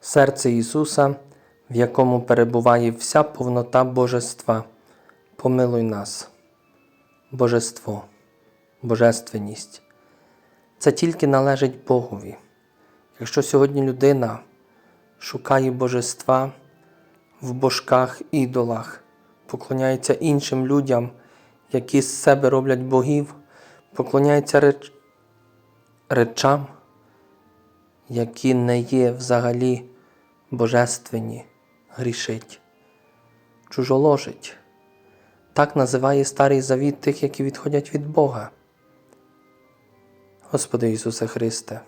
серце Ісуса, в якому перебуває вся повнота Божества, помилуй нас. Божество, Божественність. Це тільки належить Богові. Якщо сьогодні людина шукає божества в божках, ідолах, поклоняється іншим людям, які з себе роблять богів, поклоняється реч... речам, які не є взагалі божественні, грішить, чужоложить. Так називає Старий Завіт тих, які відходять від Бога. Господи Ісусе Христе,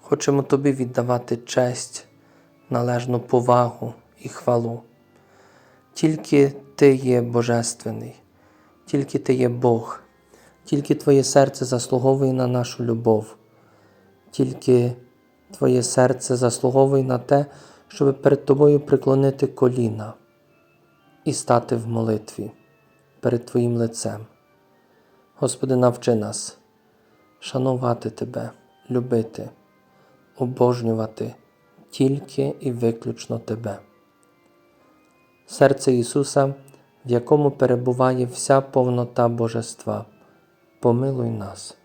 хочемо Тобі віддавати честь, належну повагу і хвалу. Тільки Ти є Божественний, тільки Ти є Бог, тільки Твоє серце заслуговує на нашу любов, тільки Твоє серце заслуговує на те, щоб перед Тобою преклонити коліна і стати в молитві перед Твоїм лицем. Господи, навчи нас шанувати Тебе, любити, обожнювати тільки і виключно Тебе. Серце Ісуса, в якому перебуває вся повнота Божества, помилуй нас.